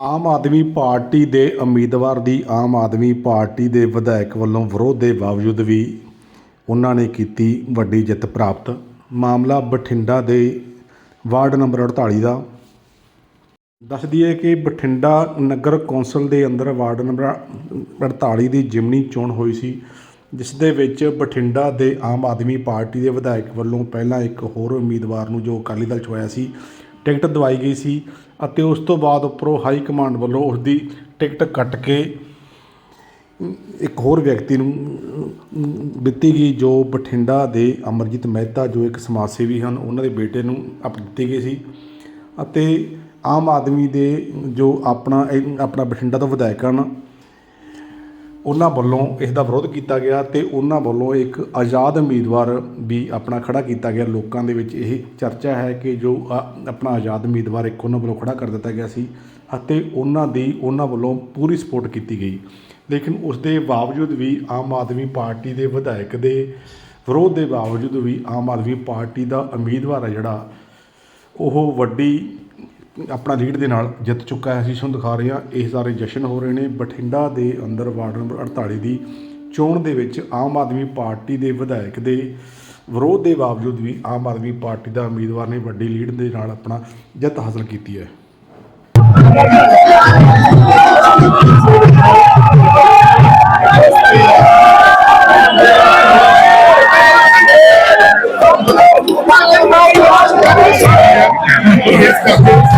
Aam Aadmi party ਦੇ ਉਮੀਦਵਾਰ ਦੀ Aam Aadmi party ਦੇ ਵਿਧਾਇਕ ਵੱਲੋਂ ਵਿਰੋਧ ਦੇ ਬਾਵਜੂਦ ਵੀ ਉਹਨਾਂ ਨੇ ਕੀਤੀ ਵੱਡੀ ਜਿੱਤ ਪ੍ਰਾਪਤ। ਮਾਮਲਾ ਬਠਿੰਡਾ ਦੇ ਵਾਰਡ ਨੰਬਰ 48 ਦਾ। ਦੱਸ ਦਈਏ ਕਿ ਬਠਿੰਡਾ ਨਗਰ ਕੌਂਸਲ ਦੇ ਅੰਦਰ ਵਾਰਡ ਨੰਬਰ 48 ਦੀ ਜਿਮਨੀ ਚੋਣ ਹੋਈ ਸੀ, ਜਿਸ ਦੇ ਵਿੱਚ ਬਠਿੰਡਾ ਦੇ ਆਮ ਆਦਮੀ ਪਾਰਟੀ ਦੇ ਵਿਧਾਇਕ ਵੱਲੋਂ ਪਹਿਲਾਂ ਇੱਕ ਹੋਰ ਉਮੀਦਵਾਰ ਨੂੰ ਜੋ ਅਕਾਲੀ ਦਲ ਚ ਹੋਇਆ ਸੀ ਟਿਕਟ ਦਵਾਈ ਗਈ ਸੀ ਅਤੇ ਉਸ ਤੋਂ ਬਾਅਦ ਉੱਪਰੋਂ ਹਾਈ ਕਮਾਂਡ ਵੱਲੋਂ ਉਸ ਦੀ ਟਿਕਟ ਕੱਟ ਕੇ ਇੱਕ ਹੋਰ ਵਿਅਕਤੀ ਨੂੰ ਦਿੱਤੀ ਗਈ, ਜੋ ਬਠਿੰਡਾ ਦੇ ਅਮਰਜੀਤ ਮਹਿਤਾ, ਜੋ ਇੱਕ ਸਮਾਜ ਸੇਵੀ ਹਨ, ਉਹਨਾਂ ਦੇ ਬੇਟੇ ਨੂੰ ਅਪ ਦਿੱਤੀ ਗਈ ਸੀ। ਅਤੇ ਆਮ ਆਦਮੀ ਦੇ ਜੋ ਆਪਣਾ ਆਪਣਾ ਬਠਿੰਡਾ ਤੋਂ ਵਿਧਾਇਕ ਹਨ ਉਹਨਾਂ ਵੱਲੋਂ ਇਸ ਦਾ ਵਿਰੋਧ ਕੀਤਾ ਗਿਆ ਤੇ ਉਹਨਾਂ ਵੱਲੋਂ ਇੱਕ ਆਜ਼ਾਦ ਉਮੀਦਵਾਰ ਵੀ ਆਪਣਾ ਖੜਾ ਕੀਤਾ ਗਿਆ। ਲੋਕਾਂ ਦੇ ਵਿੱਚ ਇਹ ਚਰਚਾ ਹੈ ਕਿ ਜੋ ਆ- ਆਪਣਾ ਆਜ਼ਾਦ ਉਮੀਦਵਾਰ ਇੱਕ ਉਹਨਾਂ ਵੱਲੋਂ ਖੜਾ ਕਰ ਦਿੱਤਾ ਗਿਆ ਸੀ ਅਤੇ ਉਹਨਾਂ ਦੀ, ਉਹਨਾਂ ਵੱਲੋਂ ਪੂਰੀ ਸਪੋਰਟ ਕੀਤੀ ਗਈ। ਲੇਕਿਨ ਉਸ ਦੇ ਬਾਵਜੂਦ ਵੀ ਆਮ ਆਦਮੀ ਪਾਰਟੀ ਦੇ ਵਿਧਾਇਕ ਦੇ ਵਿਰੋਧ ਦੇ ਬਾਵਜੂਦ ਵੀ ਆਮ ਆਦਮੀ ਪਾਰਟੀ ਦਾ ਉਮੀਦਵਾਰ ਹੈ ਜਿਹੜਾ, ਉਹ ਵੱਡੀ ਆਪਣਾ ਲੀਡ ਦੇ ਨਾਲ ਜਿੱਤ ਚੁੱਕਾ ਹੈ। ਅਸੀਂ ਤੁਹਾਨੂੰ ਦਿਖਾ ਰਹੇ ਹਾਂ, ਇਹ ਸਾਰੇ ਜਸ਼ਨ ਹੋ ਰਹੇ ਨੇ। ਬਠਿੰਡਾ ਦੇ ਅੰਦਰ ਵਾਰਡ ਨੰਬਰ 48 ਦੀ ਚੋਣ ਦੇ ਵਿੱਚ ਆਮ ਆਦਮੀ ਪਾਰਟੀ ਦੇ ਵਿਧਾਇਕ ਦੇ ਵਿਰੋਧ ਦੇ ਬਾਵਜੂਦ ਵੀ ਆਮ ਆਦਮੀ ਪਾਰਟੀ ਦਾ ਉਮੀਦਵਾਰ ਨੇ ਵੱਡੀ ਲੀਡ ਦੇ ਨਾਲ ਆਪਣਾ ਜਿੱਤ ਹਾਸਲ ਕੀਤੀ ਹੈ। Yeah.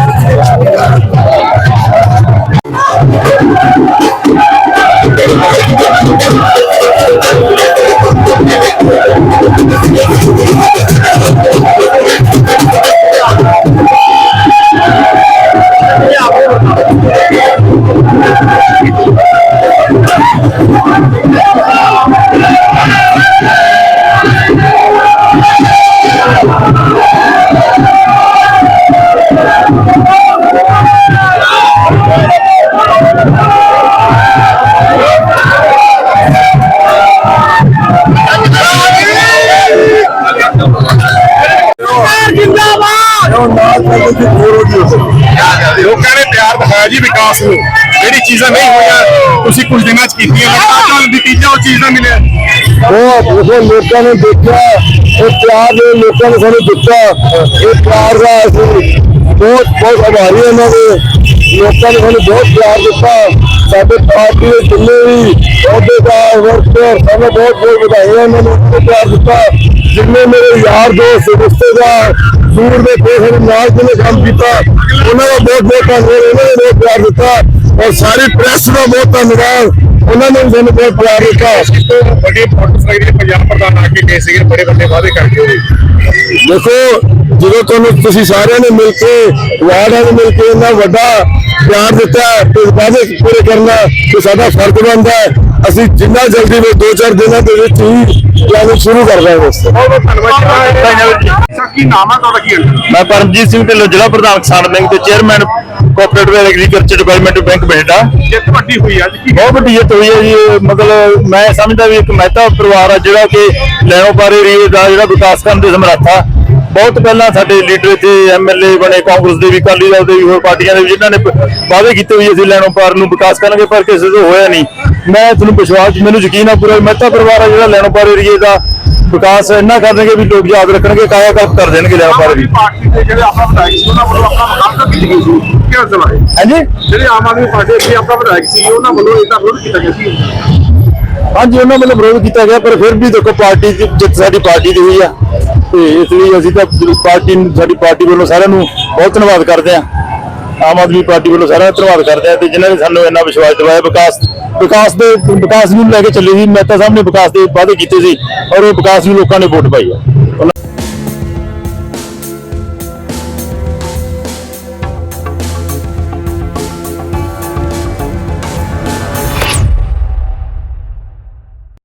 ਲੋਕਾਂ ਨੇ ਪਿਆਰ ਦਿਖਾਇਆ ਜੀ ਵਿਕਾਸ ਨੂੰ। ਜਿਹੜੀ ਚੀਜ਼ਾਂ ਨਹੀਂ ਹੋਈਆਂ, ਤੁਸੀਂ ਕੁਝ ਦਿਨਾਂ ਚ ਕੀਤੀਆਂ ਲਗਾਤਾਰ ਨਤੀਜਾ ਉਹ ਚੀਜ਼ ਦਾ ਮਿਲਿਆ। ਬਹੁਤ ਉਹ ਲੋਕਾਂ ਨੇ ਦੇਖਿਆ ਉਹ ਪਿਆਰ ਦੇ ਲੋਕਾਂ ਨੇ ਸਾਨੂੰ ਦਿੱਤਾ। ਇਹ ਪਿਆਰ ਦਾ ਅਸੀਂ ਬਹੁਤ ਬਹੁਤ ਆਭਾਰੀ ਇਹਨਾਂ ਦੇ। ਲੋਕਾਂ ਨੇ ਸਾਨੂੰ ਬਹੁਤ ਪਿਆਰ ਦਿੱਤਾ। ਸਾਡੇ ਪਾਰਟੀ ਦੇ ਜਿੰਨੇ ਵੀ ਅਹੁਦੇਦਾਰ ਵਰਕਰ ਸਾਨੂੰ ਬਹੁਤ ਬਹੁਤ ਵਧਾਈਆਂ ਇਹਨਾਂ ਨੂੰ। ਪਿਆਰ ਦਿੱਤਾ। ਜਿੰਨੇ ਮੇਰੇ ਯਾਰ ਦੋਸਤ, ਰਿਸ਼ਤੇਦਾਰ ਦੂਰ ਦੇ ਕੋਲ ਨਾਲ ਜਿਹਨੇ ਕੰਮ ਕੀਤਾ ਉਹਨਾਂ ਦਾ ਬਹੁਤ ਬਹੁਤ ਧੰਨਵਾਦ ਉਹਨਾਂ ਨੇ ਬਹੁਤ ਪਿਆਰ ਦਿੱਤਾ ਔਰ ਸਾਰੀ ਪ੍ਰੈਸ ਦਾ ਬਹੁਤ ਧੰਨਵਾਦ ਉਹਨਾਂ ਨੇ ਸਾਨੂੰ ਬਹੁਤ ਪਿਆਰ ਦਿੱਤਾ। ਵੱਡੇ ਲੱਗਦੇ ਪੰਜਾਬ ਪ੍ਰਧਾਨ ਆ ਕੇ ਗਏ ਸੀਗੇ ਬੜੇ ਵੱਡੇ ਵਾਅਦੇ ਕਰਕੇ ਦੇਖੋ ਜਦੋਂ ਤੁਹਾਨੂੰ ਤੁਸੀਂ ਸਾਰਿਆਂ ਨੇ ਮਿਲ ਕੇ ਵਾਰਡਾਂ ਨੇ ਮਿਲ ਕੇ ਇੰਨਾ ਵੱਡਾ ਪਿਆਰ ਦਿੱਤਾ ਤੇ ਵਾਅਦੇ ਪੂਰੇ ਕਰਨਾ ਤੇ ਸਾਡਾ ਫਰਜ਼ ਬਣਦਾ ਹੈ। ਅਸੀਂ ਜਿੰਨਾ ਜਲਦੀ ਵੀ ਦੋ ਚਾਰ ਦਿਨਾਂ ਦੇ ਵਿੱਚ ਹੀ ਪਲਾਨ ਸ਼ੁਰੂ ਕਰ ਦਾਂਗੇ ਇਸ ਤੇ। ਬਹੁਤ ਬਹੁਤ ਧੰਨਵਾਦ ਜੀ। ਕੀ ਨਾਮ ਹੈ ਤੁਹਾਡਾ ਕੀ ਹੈ? ਮੈਂ ਪਰਮਜੀਤ ਸਿੰਘ ਢਿੱਲੋਂ ਜ਼ਿਲ੍ਹਾ ਪ੍ਰਧਾਨ ਕਿਸਾਨ ਬੈਂਕ ਤੇ chairman cooperative agriculture development bank Bathinda. ਜਿੱਤ ਵੱਡੀ ਹੋਈ ਅੱਜ ਕੀ ਬਹੁਤ ਵੱਡੀ ਜਿੱਤ ਹੋਈ ਹੈ ਜੀ। ਇਹ ਮਤਲਬ ਮੈਂ ਸਮਝਦਾ ਵੀ ਇੱਕ ਮਹਿਤਾ ਪਰਿਵਾਰ ਆ ਜਿਹੜਾ ਕਿ ਲੈਣੋ ਪਾਰੇ ਏਰੀਏ ਦਾ ਜਿਹੜਾ ਵਿਕਾਸ ਕਰਨ ਦੇ ਸਮਰੱਥਾ ਬਹੁਤ ਪਹਿਲਾਂ ਸਾਡੇ ਲੀਡਰ ਤੇ ਐਮਐਲਏ ਬਣੇ ਕਾਂਗਰਸ ਦੇ ਵੀ ਅਕਾਲੀ ਦਲ ਦੇ ਵੀ ਹੋਰ ਪਾਰਟੀਆਂ ਦੇ ਵੀ ਜਿਨ੍ਹਾਂ ਨੇ ਵਾਅਦੇ ਕੀਤੇ ਵੀ ਅਸੀਂ ਲੈਣੋ ਪਾਰ ਨੂੰ ਵਿਕਾਸ ਕਰਾਂਗੇ ਪਰ ਕਿਸੇ ਤੋਂ ਹੋਇਆ ਨਹੀਂ। ਮੈਂ ਤੁਹਾਨੂੰ ਵਿਸ਼ਵਾਸ ਮੈਨੂੰ ਯਕੀਨ ਆ ਪੂਰਾ ਮਹਿਤਾ ਪਰਿਵਾਰ ਆ ਜਿਹੜਾ ਲੈਣੋ ਪਾਰ ਏਰੀਏ ਦਾ ਵਿਕਾਸ ਇੰਨਾ ਕਰ ਦੇਣਗੇ ਵੀ ਲੋਕ ਯਾਦ ਰੱਖਣਗੇ ਕਾਇਆ ਕਲਪ ਕਰ ਦੇਣਗੇ ਲੈਣੋ ਪਾਰ ਵੀ। ਪਾਰਟੀ ਦੇ ਜਿਹੜੇ ਆਪਣਾ ਵਿਧਾਇਕ ਸੀ ਉਹਨਾਂ ਵੱਲੋਂ ਆਪਣਾ ਮੁਕਾਬਲਾ ਕੀਤੀ ਗਈ ਸੀ। ਸਵਾਲ ਹੈ ਹਾਂਜੀ? ਜਿਹੜੇ ਆਮ ਆਦਮੀ ਪਾਰਟੀ ਦੇ ਆਪਣਾ ਵਿਧਾਇਕ ਸੀ ਉਹਨਾਂ ਵੱਲੋਂ ਇਹਦਾ ਵਿਰੋਧ ਕੀਤਾ ਗਿਆ ਸੀ। ਹਾਂਜੀ ਉਹਨਾਂ ਵੱਲੋਂ ਵਿਰੋਧ ਕੀਤਾ ਗਿਆ ਪਰ ਫਿਰ ਵੀ ਦੇਖੋ ਪਾਰਟੀ ਦੀ ਜਿੱਤ ਸਾਡੀ ਪਾਰਟੀ ਦੀ ਹੋਈ ਆ। ਤੇ ਇਸ ਲਈ ਅਸੀਂ ਤਾਂ ਪਾਰਟੀ ਨੂੰ ਸਾਡੀ ਪਾਰਟੀ ਵੱਲੋਂ ਸਾਰਿਆਂ ਨੂੰ ਬਹੁਤ ਧੰਨਵਾਦ ਕਰਦੇ ਆ ਆਮ ਆਦਮੀ ਪਾਰਟੀ ਵੱਲੋਂ ਸਾਰਿਆਂ ਦਾ ਧੰਨਵਾਦ ਕਰਦੇ ਆ ਤੇ ਜਿਨ੍ਹਾਂ ਨੇ ਸਾਨੂੰ ਇੰਨਾ ਵਿਸ਼ਵਾਸ ਦਿਵਾਇਆ ਵਿਕਾਸ ਵਿਕਾਸ ਦੇ ਵਿਕਾਸ ਨੂੰ ਲੈ ਕੇ ਚੱਲੇ ਸੀ। ਮਹਿਤਾ ਸਾਹਿਬ ਨੇ ਵਿਕਾਸ ਦੇ ਵਾਅਦੇ ਕੀਤੇ ਸੀ ਔਰ ਉਹ ਵਿਕਾਸ ਨੂੰ ਲੋਕਾਂ ਨੇ ਵੋਟ ਪਾਈ ਆ